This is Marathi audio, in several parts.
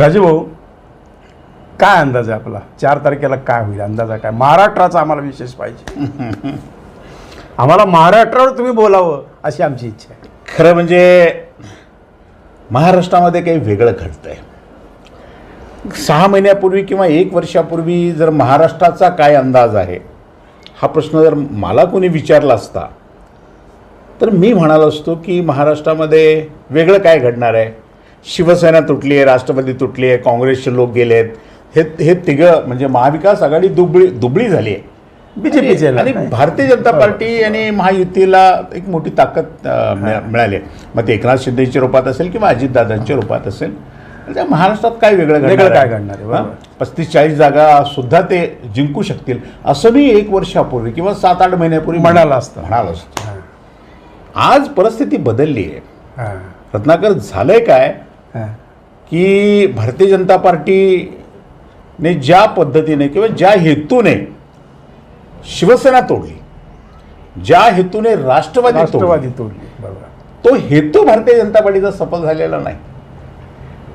राजू भाऊ काय अंदाज आहे आपला? चार तारखेला काय होईल? अंदाज आहे काय? महाराष्ट्राचा आम्हाला विशेष पाहिजे. आम्हाला महाराष्ट्रावर तुम्ही बोलावं अशी आमची इच्छा आहे. खरं म्हणजे महाराष्ट्रामध्ये काही वेगळं घडतंय. सहा महिन्यापूर्वी किंवा एक वर्षापूर्वी जर महाराष्ट्राचा काय अंदाज आहे हा प्रश्न जर मला कोणी विचारला असता तर मी म्हणालो असतो की महाराष्ट्रामध्ये वेगळं काय घडणार आहे? शिवसेना तुटली आहे राष्ट्रवादी तुटली आहे काँग्रेसचे लोक गेलेत हे हे तिघं म्हणजे महाविकास आघाडी दुबळी दुबळी झाली आहे BJP चे आणि. भारतीय जनता पार्टी आणि महायुतीला एक मोठी ताकद मिळाली आहे. मग ते एकनाथ शिंदेच्या रूपात असेल किंवा अजितदादांच्या रूपात असेल त्या महाराष्ट्रात काय वेगळं वेगळं काय? घडणार आहे. हां? पस्तीस चाळीस जागा सुद्धा ते जिंकू शकतील असं मी एक वर्षापूर्वी किंवा सात आठ महिन्यापूर्वी म्हणालं असतं. म्हणालो असतो आज परिस्थिती बदलली आहे हां, रत्नाकर झालंय काय हां. की भारतीय जनता पार्टीने ज्या पद्धतीने किंवा ज्या हेतूने शिवसेना तोडली ज्या हेतूने राष्ट्रवादी राष्ट्रवादी तोडली बरोबर. तो हेतू भारतीय जनता पार्टीचा सफल झालेला नाही.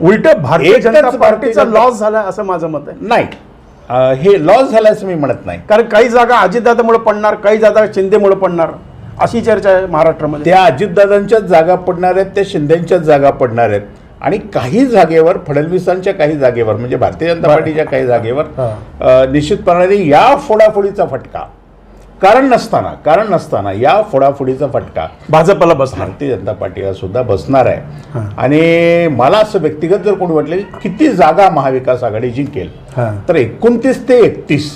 उलट भारतीय जनता पार्टीचा लॉस झाला असं माझं मत आहे. नाही. हे लॉस झाल्याचं मी म्हणत नाही. कारण काही जागा अजितदादामुळे पडणार काही जागा शिंदेमुळे पडणार अशी चर्चा आहे महाराष्ट्रामध्ये. त्या अजितदादांच्याच जागा पडणार आहेत त्या शिंदेच्याच जागा पडणार आहेत. आणि काही जागेवर फडणवीसांच्या काही जागेवर म्हणजे भारतीय जनता. पार्टीच्या काही जागेवर निश्चितपणाने या फोडाफोडीचा फटका. कारण नसताना कारण नसताना या फोडाफोडीचा फटका भाजपला बसणार. भारतीय जनता पार्टीला सुद्धा बसणार आहे. आणि मला असं व्यक्तिगत जर कोणी वाटले किती जागा महाविकास आघाडी जिंकेल. तर एकोणतीस ते एकतीस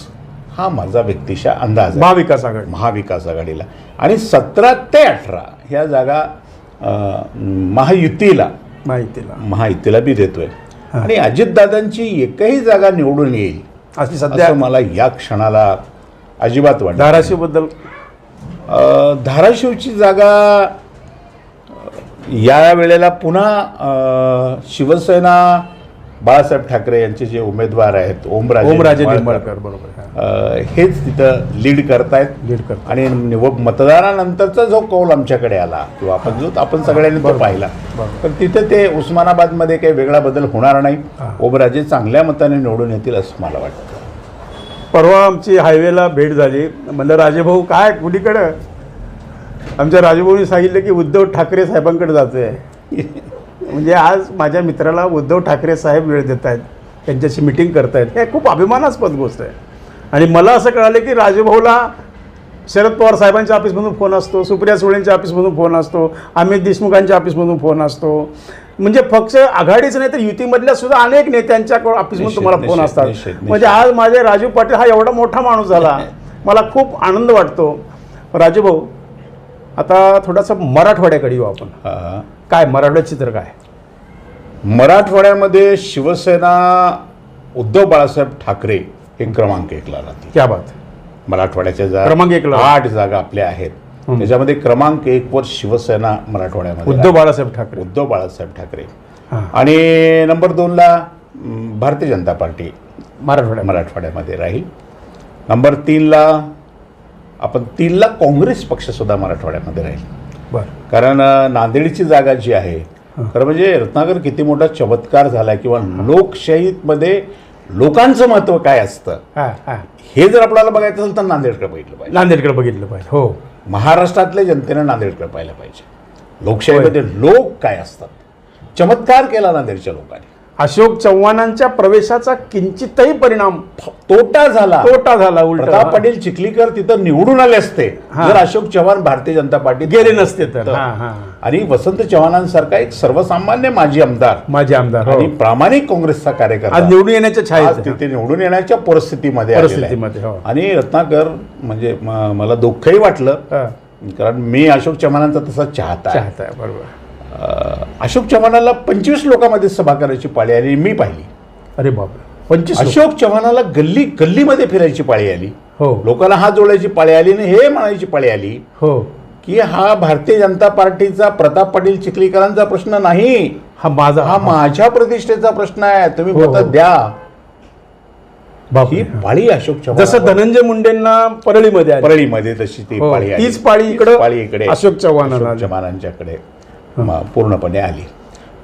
हा माझा व्यक्तिशा अंदाज आहे. महाविकास आघाडी. महाविकास आघाडीला. आणि सतरा ते अठरा ह्या जागा महायुतीला माहितीला. महायुतीला बी देतोय. आणि अजितदादांची एकही जागा निवडून येईल अशी सध्या मला या क्षणाला अजिबात वाटत नाही. धाराशिवबद्दल अ, धाराशिवची जागा या वेळेला पुन्हा शिवसेना बाळासाहेब ठाकरे यांचे जे उमेदवार आहेत ओमराजे ओमराजे निंबाळकर, बरोबर हेच तिथं लीड करतायत. लीड करतात आणि निवड मतदानानंतरचा जो कौल आमच्याकडे आला किंवा आपण जो आपण सगळ्यांनी तो पाहिला. तर तिथे ते उस्मानाबादमध्ये काही वेगळा बदल होणार नाही. ओमराजे चांगल्या मताने निवडून येतील असं मला वाटतं. परवा आमची हायवेला भेट झाली. म्हणलं राजेभाऊ काय कुणीकडं आमच्या राजेभाऊनी सांगितलं की उद्धव ठाकरे साहेबांकडे जातोय. म्हणजे आज माझ्या मित्राला उद्धव ठाकरे साहेब वेळ देत आहेत त्यांच्याशी मिटिंग करतायत. हे खूप अभिमानास्पद गोष्ट आहे. आणि मला असं कळालं की राजेभाऊला शरद पवार साहेबांच्या ऑफिसमधून फोन असतो सुप्रिया सुळेंच्या ऑफिसमधून फोन असतो अमित देशमुखांच्या ऑफिसमधून फोन असतो. म्हणजे फक्त आघाडीच नाही तर युतीमधल्या सुद्धा अनेक नेत्यांच्या ऑफिसमधून तुम्हाला फोन असतात. म्हणजे आज माझे राजू पाटील हा एवढा मोठा माणूस झाला. मला खूप आनंद वाटतो. राजू भाऊ आता थोडासा मराठवाड्याकडे येऊ आपण. हा. काय मराठवाड्यात चित्र काय? मराठवाड्यामध्ये शिवसेना उद्धव बाळासाहेब ठाकरे हे क्रमांक एकला राहतील. क्या बात. मराठवाड्याच्या जा क्रमांक एकला. आठ जागा आपल्या आहेत. त्याच्यामध्ये क्रमांक एक वर शिवसेना मराठवाड्यामध्ये उद्धव बाळासाहेब ठाकरे. उद्धव बाळासाहेब ठाकरे. हां. आणि नंबर दोनला भारतीय जनता पार्टी मराठवाड्यात मराठवाड्यामध्ये राहील. नंबर तीनला आपण तीनला काँग्रेस पक्षसुद्धा मराठवाड्यामध्ये राहील. बरं. कारण नांदेडची जागा जी आहे खरं म्हणजे रत्नाकर किती मोठा चमत्कार झाला किंवा लोकशाहीमध्ये लोकांचं महत्त्व काय असतं हां हां. हे जर आपल्याला बघायचं असेल तर नांदेडकडे बघितलं पाहिजे. नांदेडकडे बघितलं पाहिजे हो. महाराष्ट्रातल्या जनतेनं नांदेडकडे पाहिलं पाहिजे. लोकशाहीमध्ये लोक काय असतात? चमत्कार केला नांदेडच्या लोकांनी. अशोक चव्हाणांच्या प्रवेशाचा किंचितही परिणाम तोटा झाला. तोटा झाला उलट. प्रताप पाटील चिखलीकर तिथं निवडून आले असते. हा. जर अशोक चव्हाण भारतीय जनता पार्टीत गेले नसते तर. हां हां. आणि वसंत चव्हाणांसारखा एक सर्वसामान्य माजी आमदार माझे आमदार हो. आणि प्रामाणिक काँग्रेसचा कार्यकर्ता आज निवडून येण्याच्या आज छायेत तिथे निवडून येण्याच्या परिस्थितीमध्ये आलेला आहे. परिस्थितीमध्ये हो. आणि रत्नाकर म्हणजे म- मला दुःखही वाटलं हां. कारण मी अशोक चव्हाणांचा तसा चाहता आहे. चाहता आहे बरोबर. अशोक चव्हाणाला पंचवीस लोकांमध्ये सभा करायची पाळी आली मी पाहिली. अरे बापरे. पंचवीस. अशोक चव्हाणाला गल्ली गल्लीमध्ये फिरायची पाळी आली. हो. लोकांना हात जोडायची पाळी आली आणि हे म्हणायची पाळी आली हो. की हा भारतीय जनता पार्टीचा प्रताप पाटील चिखलीकरांचा प्रश्न नाही. हा माझा हा माझ्या प्रतिष्ठेचा प्रश्न आहे. तुम्ही हो, मत हो. द्या. बापरे. ही पाळी अशोक चव्हाण जसं धनंजय मुंडेंना परळीमध्ये. परळीमध्ये तशी ती हो, पाळी. तीच पाळी इकडं पाळी इकडे. अशोक आली. चव्हाणांच्याकडे. पूर्णपणे आली.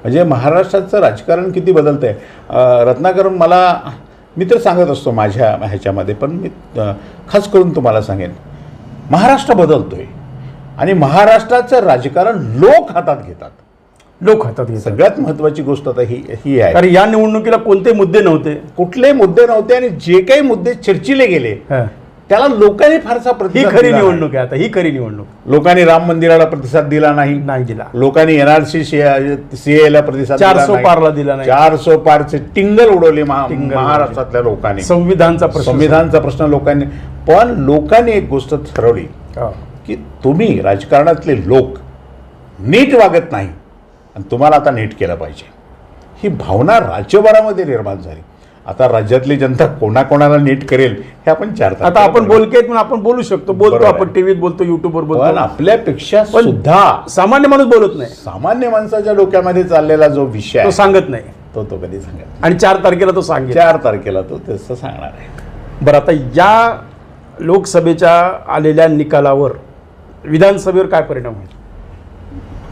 म्हणजे महाराष्ट्राचं राजकारण किती बदलतं आहे रत्नाकर मला मी तर सांगत असतो माझ्या ह्याच्यामध्ये पण मी खास करून तुम्हाला सांगेन. महाराष्ट्र बदलतोय. आणि महाराष्ट्राचं राजकारण लोक हातात घेतात. लोक हातात घेतात. सगळ्यात महत्त्वाची गोष्ट आता ही ही आहे. कारण या निवडणुकीला कोणते मुद्दे नव्हते? कुठले मुद्दे नव्हते आणि जे काही मुद्दे चर्चिले गेले हा. त्याला लोकांनी फारसा ही प्रतिसाद खरी दिला नाही. निवडणूक आहे आता ही खरी निवडणूक. लोकांनी राम मंदिराला प्रतिसाद दिला नाही. नाही दिला. लोकांनी एनआरसी सीएला प्रतिसाद दिला चारसो नाही. पारला दिला नाही. चारसो पारचे टिंगल उडवले महा- टिंगल महाराष्ट्रातल्या लोकांनी. संविधानचा प्रश्न संविधानचा प्रश्न लोकांनी पण लोकांनी एक गोष्ट ठरवली हा. की तुम्ही राजकारणातले लोक नीट वागत नाही. आणि तुम्हाला आता नीट केलं पाहिजे. ही भावना राज्यभरामध्ये निर्माण झाली. आता राज्यातली जनता कोणाकोणाला नीट करेल हे आपण चार आता आपण. बोलके पण आपण बोलू शकतो. बोलतो. आपण टीव्हीत बोलतो युट्यूबवर बोलतो. आपल्यापेक्षा सुद्धा सामान्य माणूस बोलत नाही. सामान्य माणसाच्या डोक्यामध्ये चाललेला जो विषय तो सांगत नाही. तो तो कधी सांगत आणि चार तारखेला तो सांगेल. चार तारखेला तो तसं सांगणार आहे. बरं आता या लोकसभेच्या आलेल्या निकालावर विधानसभेवर काय परिणाम होईल?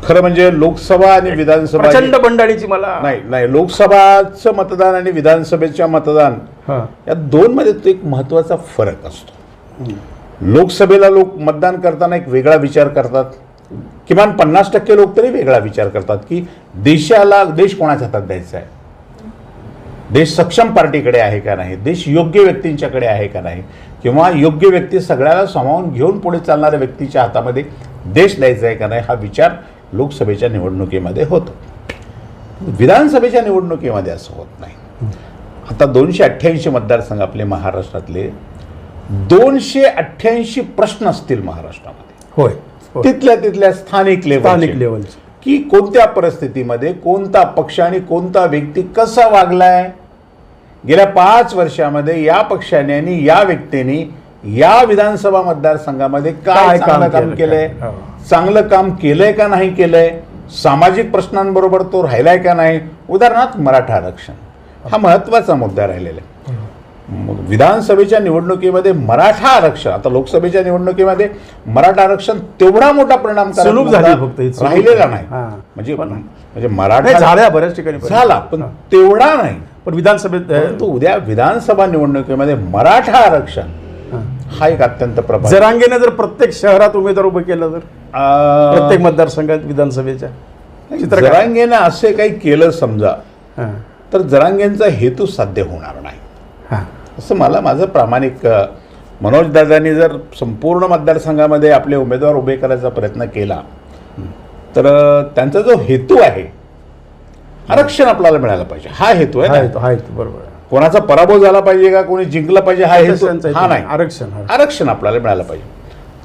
खरं म्हणजे लोकसभा आणि विधानसभा प्रचंड बंडाळीची मला नाही नाही लोकसभाचं मतदान आणि विधानसभेच्या मतदान हा. या दोन मध्ये तो एक महत्त्वाचा फरक असतो. लोकसभेला लोक मतदान करताना एक वेगळा विचार करतात. किमान पन्नास टक्के लोक तरी वेगळा विचार करतात की देशाला देश कोणाच्या हातात द्यायचा आहे? देश सक्षम पार्टीकडे आहे का नाही? देश योग्य व्यक्तींच्याकडे आहे का नाही? किंवा योग्य व्यक्ती सगळ्याला सामावून घेऊन पुढे चालणाऱ्या व्यक्तीच्या हातामध्ये देश द्यायचा आहे का नाही? हा विचार लोकसभेच्या निवडणुकीमध्ये होतो. विधानसभेच्या निवडणुकीमध्ये असं होत नाही. आता दोनशे अठ्ठ्याऐंशी मतदारसंघ आपले महाराष्ट्रातले दोनशे अठ्ठ्याऐंशी प्रश्न असतील महाराष्ट्रामध्ये. होय. तिथल्या तिथल्या स्थानिक स्थानिक लेवल की कोणत्या परिस्थितीमध्ये कोणता पक्ष आणि कोणता व्यक्ती कसा वागलाय? गेल्या पाच वर्षामध्ये या पक्षाने आणि या व्यक्तीने या विधानसभा मतदारसंघामध्ये काय चांगलं काम केलं, केलंय? हो. चांगलं काम केलंय का नाही केलंय सामाजिक प्रश्नांबरोबर तो राहिलाय का नाही उदाहरणार्थ मराठा आरक्षण हा महत्त्वाचा मुद्दा राहिलेला आहे विधानसभेच्या निवडणुकीमध्ये मराठा आरक्षण आता लोकसभेच्या निवडणुकीमध्ये मराठा आरक्षण तेवढा मोठा परिणाम राहिलेला. नाही. म्हणजे म्हणजे मराठा झाल्या बऱ्याच ठिकाणी झाला पण. तेवढा नाही पण विधानसभेत उद्या विधानसभा निवडणुकीमध्ये मराठा आरक्षण हा. एक अत्यंत प्रभावी जरांगेने जर प्रत्येक शहरात उमेदवार उभं केलं तर प्रत्येक मतदारसंघात विधानसभेच्या? जरांगेनं असे काही केलं समजा हा. तर जरांगेंचा हेतू साध्य होणार नाही हा. असं मला माझं प्रामाणिक अ, मनोजदादांनी जर संपूर्ण मतदारसंघामध्ये आपले उमेदवार उभे करायचा प्रयत्न केला तर त्यांचा जो हेतू आहे आरक्षण आपल्याला मिळालं पाहिजे हा हेतू आहे हा हा येतो बरोबर आहे. कोणाचा पराभव झाला पाहिजे का? कोणी जिंकलं पाहिजे? हा हेतू हा नाही. आरक्षण. आरक्षण आपल्याला मिळालं पाहिजे.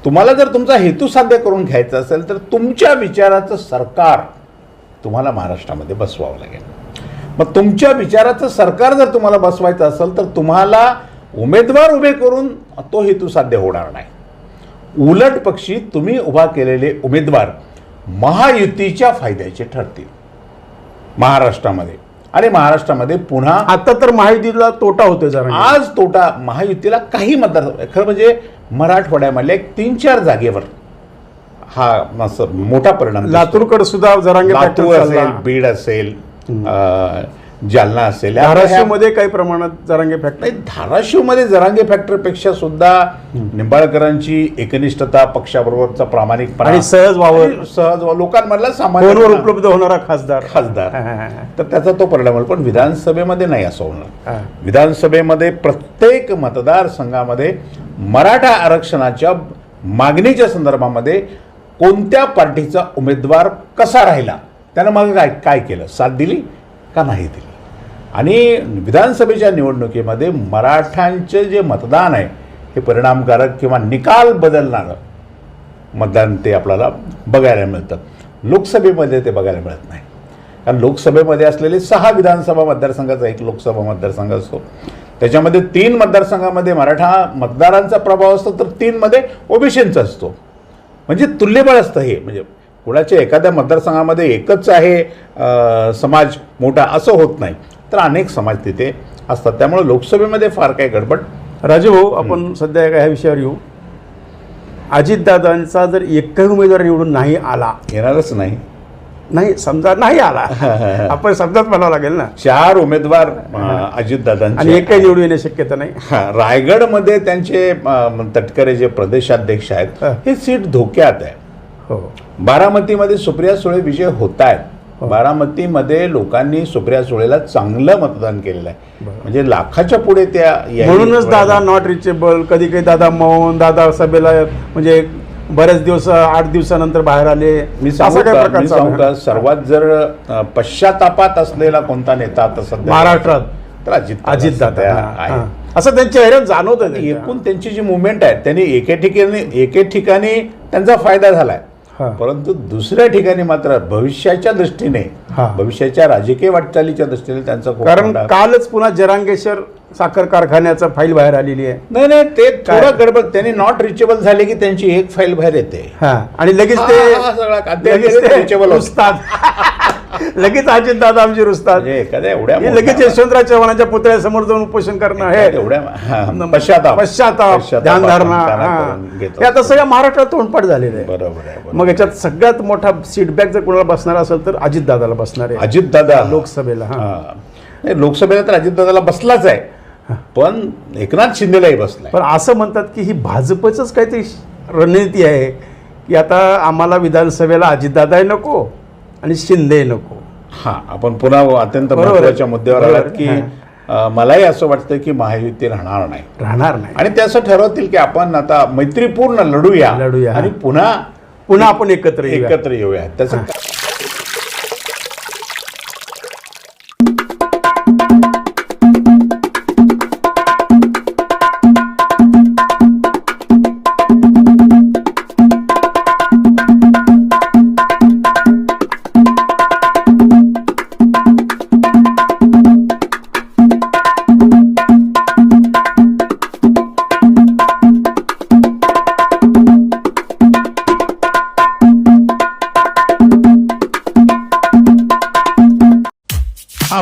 तुम्हाला जर तुमचा हेतू साध्य करून घ्यायचा असेल तर तुमच्या विचाराचं सरकार तुम्हाला महाराष्ट्रामध्ये बसवावं लागेल. मग तुमच्या विचाराचं सरकार जर तुम्हाला बसवायचं असेल तर तुम्हाला उमेदवार उभे करून तो हेतू साध्य होणार नाही. उलट पक्षी तुम्ही उभा केलेले उमेदवार महायुतीच्या फायद्याचे ठरतील. महाराष्ट्रामध्ये. आणि महाराष्ट्रामध्ये पुन्हा आता तर महायुतीला तोटा होतोय जरा आज तोटा महायुतीला काही मतदार खरं म्हणजे मराठवाड्यामधल्या एक तीन चार जागेवर हा मोठा परिणाम. लातूरकडे सुद्धा जरांगे लातूर असेल. बीड असेल अं, जालना असेल. या- धाराशिवमध्ये काही प्रमाणात जरांगे फॅक्टरी नाही धाराशिवमध्ये जरांगे फॅक्टरीपेक्षा सुद्धा निंबाळकरांची एकनिष्ठता पक्षाबरोबरचा प्रामाणिकपणा आणि सहज वावर आणि सहज. लोकांमधला सामान्य उपलब्ध होणारा खासदार. खासदार. तर त्याचा तो परिणाम होईल. पण विधानसभेमध्ये नाही असं होणार. विधानसभेमध्ये प्रत्येक मतदारसंघामध्ये मराठा आरक्षणाच्या मागणीच्या संदर्भामध्ये कोणत्या पार्टीचा उमेदवार कसा राहिला? त्यानं मग काय काय केलं? साथ दिली का नाही दिली? आणि विधानसभेच्या निवडणुकीमध्ये मराठ्यांचे जे मतदान आहे हे परिणामकारक किंवा निकाल बदलणारं मतदान ते आपल्याला बघायला मिळतं. लोकसभेमध्ये ते बघायला मिळत नाही. कारण लोकसभेमध्ये असलेले सहा विधानसभा मतदारसंघाचा एक लोकसभा मतदारसंघ असतो. त्याच्यामध्ये तीन मतदारसंघामध्ये मराठा मतदारांचा प्रभाव असतो तर तीनमध्ये ओबीसींचा असतो. म्हणजे तुल्यबळ असतं हे. म्हणजे कुणाच्या एखाद्या मतदारसंघामध्ये एकच आहे समाज मोठा असं होत नाही. तर अनेक समाज तिथे असतात. त्यामुळे लोकसभेमध्ये फार काही गडबड. राजू भाऊ आपण सध्या एका ह्या विषयावर येऊ. अजितदादांचा जर एकही उमेदवार निवडून नाही आला. येणारच नाही. नाही समजा नाही आला. आपण समजाच म्हणावं लागेल ना. चार उमेदवार अं, आणि एकही निवडून येण्याची शक्यता नाही. रायगडमध्ये त्यांचे तटकरे जे प्रदेशाध्यक्ष आहेत हा. हे सीट धोक्यात आहे. हो. बारामतीमध्ये सुप्रिया सुळे विजय होत आहेत बारामतीमध्ये लोकांनी सुप्रिया सुळेला चांगलं मतदान केलेलं आहे. म्हणजे लाखाच्या पुढे त्या म्हणूनच दादा नॉट रिचेबल कधी कधी दादा मौन दादा सभेला म्हणजे बरेच दिवस आठ दिवसानंतर बाहेर आले. मी सांगू सर्वात जर पश्चातापात असलेला कोणता नेता आता सध्या महाराष्ट्रात? तर अजित अजित दादा आहे. असं त्यांच्या चेहऱ्यात जाणवत एकूण त्यांची जी मुवमेंट आहे त्यांनी एके ठिकाणी एके ठिकाणी त्यांचा फायदा झालाय. हा. परंतु दुसऱ्या ठिकाणी मात्र भविष्याच्या दृष्टीने. भविष्याच्या राजकीय वाटचालीच्या दृष्टीने त्यांचा कारण कालच पुन्हा जरांगेश्वर साखर कारखान्याचा फाईल बाहेर आलेली आहे. नाही नाही ते? थोडं गडबड त्यांनी नॉट रिचेबल झाले की त्यांची एक फाईल बाहेर येते. आणि लगेच ते सगळा का- ते लगेच अजित दादा आमचे रुसतात. म्हणजे एखाद्या एवढ्या लगेच यशवंतराव चव्हाणांच्या पुतळ्यासमोर जाऊन उपोषण करणं हे. एवढ्या पश्चाताप. पश्चाताप. पश्चाताप ध्यानधारणा हा. आता सगळ्या महाराष्ट्रात तोंडपाठ झालेलं आहे. बरोबर. मग याच्यात सगळ्यात मोठा सीटबॅक जर कोणाला बसणार असेल तर अजित दादाला बसणार आहे. अजित दादा. लोकसभेला हा. लोकसभेला तर अजितदादाला बसलाच आहे. पण एकनाथ शिंदेलाही बसलाय. पण असं म्हणतात की ही भाजपचंच काहीतरी रणनीती आहे की आता आम्हाला विधानसभेला अजितदादाही नको आणि शिंदे नको. हा आपण पुन्हा अत्यंत. महत्त्वाच्या मुद्द्यावर आलात की मलाही असं वाटतं की महायुती राहणार नाही. राहणार नाही. आणि ते असं ठरवतील की आपण आता मैत्रीपूर्ण लढूया लढूया. आणि पुन्हा पुन्हा आपण एकत्र. एकत्र येऊया. त्याचं